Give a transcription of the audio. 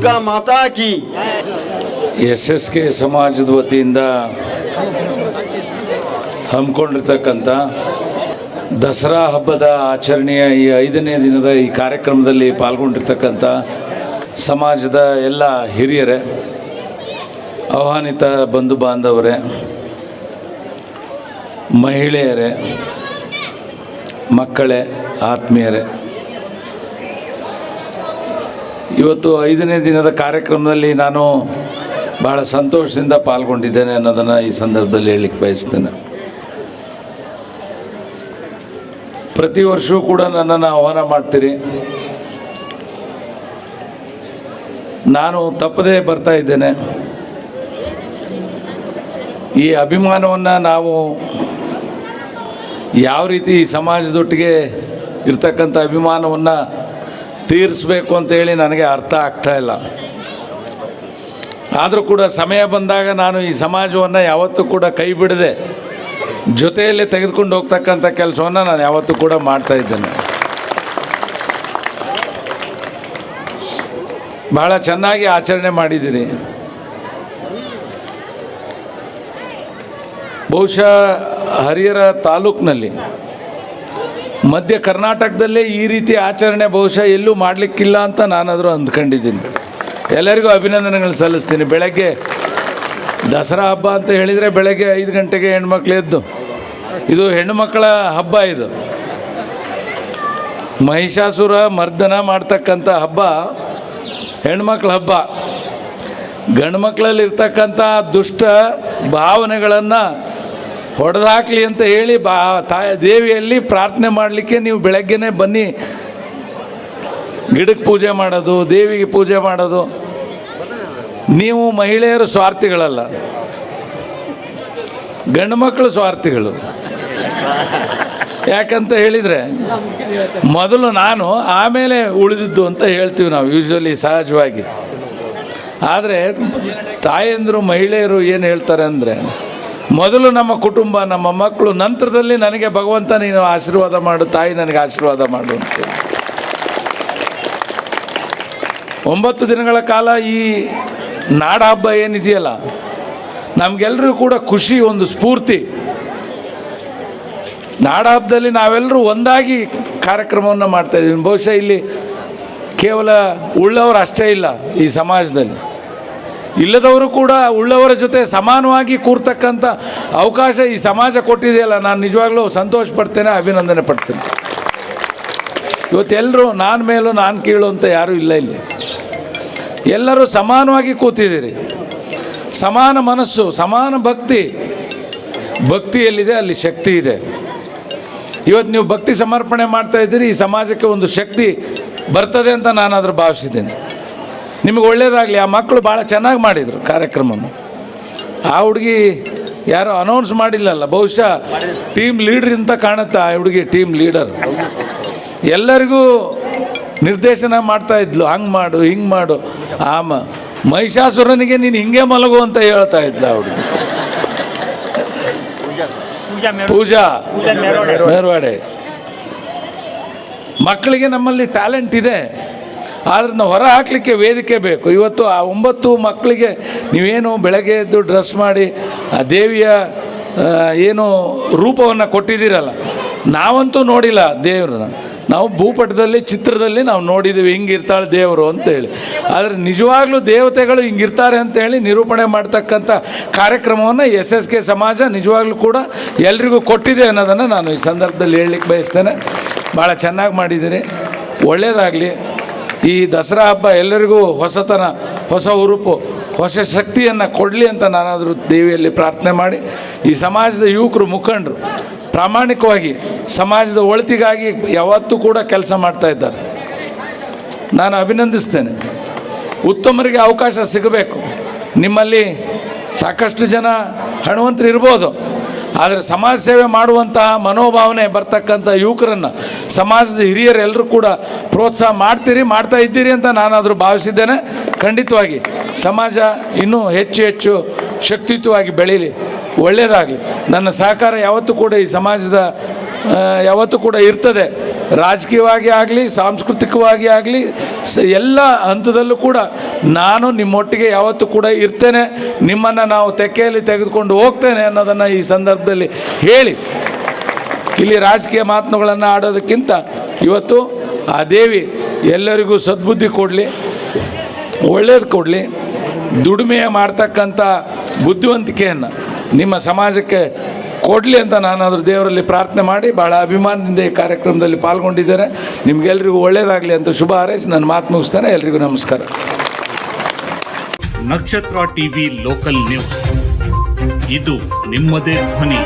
ಗೀತಾ ಮಾತಾ ಕಿ. S S K ಸಮಾಜದ ವತಿಯಿಂದ ಹಮ್ಮಿಕೊಂಡಿರ್ತಕ್ಕಂಥ ದಸರಾ ಹಬ್ಬದ ಆಚರಣೆಯ ಈ ಐದನೇ ದಿನದ ಈ ಕಾರ್ಯಕ್ರಮದಲ್ಲಿ ಪಾಲ್ಗೊಂಡಿರ್ತಕ್ಕಂಥ ಸಮಾಜದ ಎಲ್ಲ ಹಿರಿಯರೇ, ಆಹ್ವಾನಿತ ಬಂಧು ಬಾಂಧವರೇ, ಮಹಿಳೆಯರೇ, ಮಕ್ಕಳೇ, ಆತ್ಮೀಯರೇ ಇವತ್ತು ಐದನೇ ದಿನದ ಕಾರ್ಯಕ್ರಮದಲ್ಲಿ ನಾನು ಭಾಳ ಸಂತೋಷದಿಂದ ಪಾಲ್ಗೊಂಡಿದ್ದೇನೆ ಅನ್ನೋದನ್ನು ಈ ಸಂದರ್ಭದಲ್ಲಿ ಹೇಳಲಿಕ್ಕೆ ಬಯಸ್ತೇನೆ. ಪ್ರತಿ ವರ್ಷವೂ ಕೂಡ ನನ್ನನ್ನು ಆಹ್ವಾನ ಮಾಡ್ತೀರಿ. ನಾನು ತಪ್ಪದೇ ಬರ್ತಾ ಇದ್ದೇನೆ. ಈ ಅಭಿಮಾನವನ್ನು ನಾವು ಯಾವ ರೀತಿ ಸಮಾಜದೊಟ್ಟಿಗೆ ಇರ್ತಕ್ಕಂಥ ಅಭಿಮಾನವನ್ನು ತೀರಿಸ್ಬೇಕು ಅಂತೇಳಿ ನನಗೆ ಅರ್ಥ ಆಗ್ತಾ ಇಲ್ಲ. ಆದರೂ ಕೂಡ ಸಮಯ ಬಂದಾಗ ನಾನು ಈ ಸಮಾಜವನ್ನು ಯಾವತ್ತೂ ಕೂಡ ಕೈ ಬಿಡದೆ ಜೊತೆಯಲ್ಲಿ ತೆಗೆದುಕೊಂಡು ಹೋಗ್ತಕ್ಕಂಥ ಕೆಲಸವನ್ನು ನಾನು ಯಾವತ್ತೂ ಕೂಡ ಮಾಡ್ತಾ ಇದ್ದೇನೆ. ಬಹಳ ಚೆನ್ನಾಗಿ ಆಚರಣೆ ಮಾಡಿದ್ದೀರಿ. ಬಹುಶಃ ಹರಿಹರ ತಾಲೂಕಿನಲ್ಲಿ ಮಧ್ಯ ಕರ್ನಾಟಕದಲ್ಲೇ ಈ ರೀತಿ ಆಚರಣೆ ಬಹುಶಃ ಎಲ್ಲೂ ಮಾಡಲಿಕ್ಕಿಲ್ಲ ಅಂತ ನಾನಾದರೂ ಅಂದ್ಕೊಂಡಿದ್ದೀನಿ. ಎಲ್ಲರಿಗೂ ಅಭಿನಂದನೆಗಳು ಸಲ್ಲಿಸ್ತೀನಿ. ಬೆಳಗ್ಗೆ ದಸರಾ ಹಬ್ಬ ಅಂತ ಹೇಳಿದರೆ ಬೆಳಗ್ಗೆ ಐದು ಗಂಟೆಗೆ ಹೆಣ್ಮಕ್ಳು ಎದ್ದು. ಇದು ಹೆಣ್ಣುಮಕ್ಕಳ ಹಬ್ಬ ಇದು. ಮಹಿಷಾಸುರ ಮರ್ದನ ಮಾಡ್ತಕ್ಕಂಥ ಹಬ್ಬ, ಹೆಣ್ಮಕ್ಳ ಹಬ್ಬ. ಗಂಡು ಮಕ್ಕಳಲ್ಲಿ ಇರ್ತಕ್ಕಂಥ ದುಷ್ಟ ಭಾವನೆಗಳನ್ನು ಹೊಡೆದಾಕ್ಲಿ ಅಂತ ಹೇಳಿ ಬಾ, ತಾಯ ದೇವಿಯಲ್ಲಿ ಪ್ರಾರ್ಥನೆ ಮಾಡಲಿಕ್ಕೆ ನೀವು ಬೆಳಗ್ಗೆನೇ ಬನ್ನಿ. ಗಿಡಕ್ಕೆ ಪೂಜೆ ಮಾಡೋದು, ದೇವಿಗೆ ಪೂಜೆ ಮಾಡೋದು. ನೀವು ಮಹಿಳೆಯರು ಸ್ವಾರ್ಥಿಗಳಲ್ಲ. ಗಂಡು ಮಕ್ಕಳು ಸ್ವಾರ್ಥಿಗಳು. ಯಾಕಂತ ಹೇಳಿದರೆ, ಮೊದಲು ನಾನು ಆಮೇಲೆ ಉಳಿದಿದ್ದು ಅಂತ ಹೇಳ್ತೀವಿ ನಾವು ಯೂಶ್ವಲಿ ಸಹಜವಾಗಿ. ಆದರೆ ತಾಯಂದರು ಮಹಿಳೆಯರು ಏನು ಹೇಳ್ತಾರೆ ಅಂದರೆ ಮೊದಲು ನಮ್ಮ ಕುಟುಂಬ, ನಮ್ಮ ಮಕ್ಕಳು, ನಂತರದಲ್ಲಿ ನನಗೆ ಭಗವಂತ ನೀನು ಆಶೀರ್ವಾದ ಮಾಡು, ತಾಯಿ ನನಗೆ ಆಶೀರ್ವಾದ ಮಾಡು ಅಂತ ಒಂಬತ್ತು ದಿನಗಳ ಕಾಲ ಈ ನಾಡ ಹಬ್ಬ ಏನಿದೆಯಲ್ಲ ನಮಗೆಲ್ಲರಿಗೂ ಕೂಡ ಖುಷಿ, ಒಂದು ಸ್ಫೂರ್ತಿ. ನಾಡ ಹಬ್ಬದಲ್ಲಿ ನಾವೆಲ್ಲರೂ ಒಂದಾಗಿ ಕಾರ್ಯಕ್ರಮವನ್ನು ಮಾಡ್ತಾಯಿದ್ದೀವಿ ಬಹುಶಃ ಇಲ್ಲಿ ಕೇವಲ ಉಳ್ಳವರು ಅಷ್ಟೇ ಇಲ್ಲ ಈ ಸಮಾಜದಲ್ಲಿ. ಇಲ್ಲದವರು ಕೂಡ ಉಳ್ಳವರ ಜೊತೆ ಸಮಾನವಾಗಿ ಕೂರ್ತಕ್ಕಂಥ ಅವಕಾಶ ಈ ಸಮಾಜ ಕೊಟ್ಟಿದೆಯಲ್ಲ, ನಾನು ನಿಜವಾಗ್ಲೂ ಸಂತೋಷ ಪಡ್ತೇನೆ, ಅಭಿನಂದನೆ ಪಡ್ತೇನೆ. ಇವತ್ತೆಲ್ಲರೂ ನಾನು ಮೇಲೂ ನಾನು ಕೀಳು ಅಂತ ಯಾರೂ ಇಲ್ಲ ಇಲ್ಲಿ. ಎಲ್ಲರೂ ಸಮಾನವಾಗಿ ಕೂತಿದ್ದೀರಿ. ಸಮಾನ ಮನಸ್ಸು, ಸಮಾನ ಭಕ್ತಿ. ಭಕ್ತಿ ಎಲ್ಲಿದೆ? ಅಲ್ಲಿ ಶಕ್ತಿ ಇದೆ. ಇವತ್ತು ನೀವು ಭಕ್ತಿ ಸಮರ್ಪಣೆ ಮಾಡ್ತಾ ಇದ್ದೀರಿ, ಈ ಸಮಾಜಕ್ಕೆ ಒಂದು ಶಕ್ತಿ ಬರ್ತದೆ ಅಂತ ನಾನಾದರೂ ಭಾವಿಸಿದ್ದೇನೆ. ನಿಮಗೆ ಒಳ್ಳೇದಾಗಲಿ ಆ ಮಕ್ಕಳು ಭಾಳ ಚೆನ್ನಾಗಿ ಮಾಡಿದರು ಕಾರ್ಯಕ್ರಮವನ್ನು. ಆ ಹುಡುಗಿ ಯಾರೋ ಅನೌನ್ಸ್ ಮಾಡಿಲ್ಲಲ್ಲ ಬಹುಶಃ ಟೀಮ್ ಲೀಡ್ರ್ ಅಂತ ಕಾಣುತ್ತೆ ಆ ಹುಡುಗಿ ಟೀಮ್ ಲೀಡರ್ ಎಲ್ಲರಿಗೂ ನಿರ್ದೇಶನ ಮಾಡ್ತಾ ಇದ್ಲು ಹಂಗೆ ಮಾಡು ಹಿಂಗೆ ಮಾಡು. ಆಮ ಮಹಿಷಾಸುರನಿಗೆ ನೀನು ಹಿಂಗೆ ಮಲಗು ಅಂತ ಹೇಳ್ತಾ ಇದ್ಲ ಆ ಹುಡುಗಿ. ಪೂಜಾ ಮೇರ್ವಾಡೆ. ಮಕ್ಕಳಿಗೆ ನಮ್ಮಲ್ಲಿ ಟ್ಯಾಲೆಂಟ್ ಇದೆ. ನಾವು ಹೊರ ಹಾಕಲಿಕ್ಕೆ ವೇದಿಕೆ ಬೇಕು. ಇವತ್ತು ಆ ಒಂಬತ್ತು ಮಕ್ಕಳಿಗೆ ನೀವೇನು ಬೆಳಗ್ಗೆ ಎದ್ದು ಡ್ರೆಸ್ ಮಾಡಿ, ಆ ದೇವಿಯ ಏನು ರೂಪವನ್ನು ಕೊಟ್ಟಿದ್ದೀರಲ್ಲ, ನಾವಂತೂ ನೋಡಿಲ್ಲ ದೇವ್ರನ್ನ. ನಾವು ಭೂಪಟದಲ್ಲಿ, ಚಿತ್ರದಲ್ಲಿ ನಾವು ನೋಡಿದ್ದೀವಿ, ಹಿಂಗಿರ್ತಾಳೆ ದೇವರು ಅಂತೇಳಿ ಆದರೆ ನಿಜವಾಗ್ಲೂ ದೇವತೆಗಳು ಹಿಂಗಿರ್ತಾರೆ ಅಂತೇಳಿ ನಿರೂಪಣೆ ಮಾಡ್ತಕ್ಕಂಥ ಕಾರ್ಯಕ್ರಮವನ್ನು ಎಸ್ ಎಸ್ ಕೆ ಸಮಾಜ ನಿಜವಾಗ್ಲೂ ಕೂಡ ಎಲ್ರಿಗೂ ಕೊಟ್ಟಿದೆ ಅನ್ನೋದನ್ನು ನಾನು ಈ ಸಂದರ್ಭದಲ್ಲಿ ಹೇಳಲಿಕ್ಕೆ ಬಯಸ್ತೇನೆ. ಭಾಳ ಚೆನ್ನಾಗಿ ಮಾಡಿದ್ದೀರಿ. ಒಳ್ಳೆಯದಾಗಲಿ ಈ ದಸರಾ ಹಬ್ಬ ಎಲ್ಲರಿಗೂ ಹೊಸತನ, ಹೊಸ ಉರುಪು ಹೊಸ ಶಕ್ತಿಯನ್ನು ಕೊಡಲಿ ಅಂತ ನಾನಾದರೂ ದೇವಿಯಲ್ಲಿ ಪ್ರಾರ್ಥನೆ ಮಾಡಿ, ಈ ಸಮಾಜದ ಯುವಕರು, ಮುಖಂಡರು, ಪ್ರಾಮಾಣಿಕವಾಗಿ ಸಮಾಜದ ಒಳಿತಿಗಾಗಿ ಯಾವತ್ತೂ ಕೂಡ ಕೆಲಸ ಮಾಡ್ತಾ ಇದ್ದಾರೆ. ನಾನು ಅಭಿನಂದಿಸ್ತೇನೆ. ಉತ್ತಮರಿಗೆ ಅವಕಾಶ ಸಿಗಬೇಕು. ನಿಮ್ಮಲ್ಲಿ ಸಾಕಷ್ಟು ಜನ ಹಣವಂತರು ಇರ್ಬೋದು. ಆದರೆ ಸಮಾಜ ಸೇವೆ ಮಾಡುವಂತಹ ಮನೋಭಾವನೆ ಬರ್ತಕ್ಕಂಥ ಯುವಕರನ್ನು ಸಮಾಜದ ಹಿರಿಯರೆಲ್ಲರೂ ಕೂಡ ಪ್ರೋತ್ಸಾಹ ಮಾಡ್ತೀರಿ, ಮಾಡ್ತಾ ಇದ್ದೀರಿ ಅಂತ ನಾನಾದರೂ ಭಾವಿಸಿದ್ದೇನೆ. ಖಂಡಿತವಾಗಿ ಸಮಾಜ ಇನ್ನೂ ಹೆಚ್ಚು ಹೆಚ್ಚು ಶಕ್ತಿಯುತವಾಗಿ ಬೆಳೀಲಿ ಒಳ್ಳೆಯದಾಗಲಿ ನನ್ನ ಸಹಕಾರ ಯಾವತ್ತೂ ಕೂಡ ಈ ಸಮಾಜದ ಯಾವತ್ತೂ ಕೂಡ ಇರ್ತದೆ. ರಾಜಕೀಯವಾಗಿ ಆಗಲಿ, ಸಾಂಸ್ಕೃತಿಕವಾಗಿ ಆಗಲಿ, ಸ, ಎಲ್ಲ ಹಂತದಲ್ಲೂ ಕೂಡ ನಾನು ನಿಮ್ಮೊಟ್ಟಿಗೆ ಯಾವತ್ತೂ ಕೂಡ ಇರ್ತೇನೆ. ನಿಮ್ಮನ್ನು ನಾವು ತೆಕ್ಕೆಯಲ್ಲಿ ತೆಗೆದುಕೊಂಡು ಹೋಗ್ತೇನೆ ಅನ್ನೋದನ್ನು ಈ ಸಂದರ್ಭದಲ್ಲಿ ಹೇಳಿ. ಇಲ್ಲಿ ರಾಜಕೀಯ ಮಾತುಗಳನ್ನು ಆಡೋದಕ್ಕಿಂತ ಇವತ್ತು ಆ ದೇವಿ ಎಲ್ಲರಿಗೂ ಸದ್ಬುದ್ಧಿ ಕೊಡಲಿ, ಒಳ್ಳೇದು ಕೊಡಲಿ ದುಡಿಮೆಯ ಮಾಡ್ತಕ್ಕಂಥ ಬುದ್ಧಿವಂತಿಕೆಯನ್ನು ನಿಮ್ಮ ಸಮಾಜಕ್ಕೆ ಕೊಡಲಿ ಅಂತ ನಾನು ಅದ್ರ ದೇವರಲ್ಲಿ ಪ್ರಾರ್ಥನೆ ಮಾಡಿ ಭಾಳ ಅಭಿಮಾನದಿಂದ ಈ ಕಾರ್ಯಕ್ರಮದಲ್ಲಿ ಪಾಲ್ಗೊಂಡಿದ್ದೇನೆ ನಿಮಗೆಲ್ಲರಿಗೂ ಒಳ್ಳೆಯದಾಗಲಿ ಅಂತ ಶುಭ ಹಾರೈಸಿ ನನ್ನ ಮಾತು ಮುಗಿಸ್ತಾನೆ. ಎಲ್ರಿಗೂ ನಮಸ್ಕಾರ. ನಕ್ಷತ್ರ ಟಿವಿ ಲೋಕಲ್ ನ್ಯೂಸ್. ಇದು ನಿಮ್ಮದೇ ಧ್ವನಿ.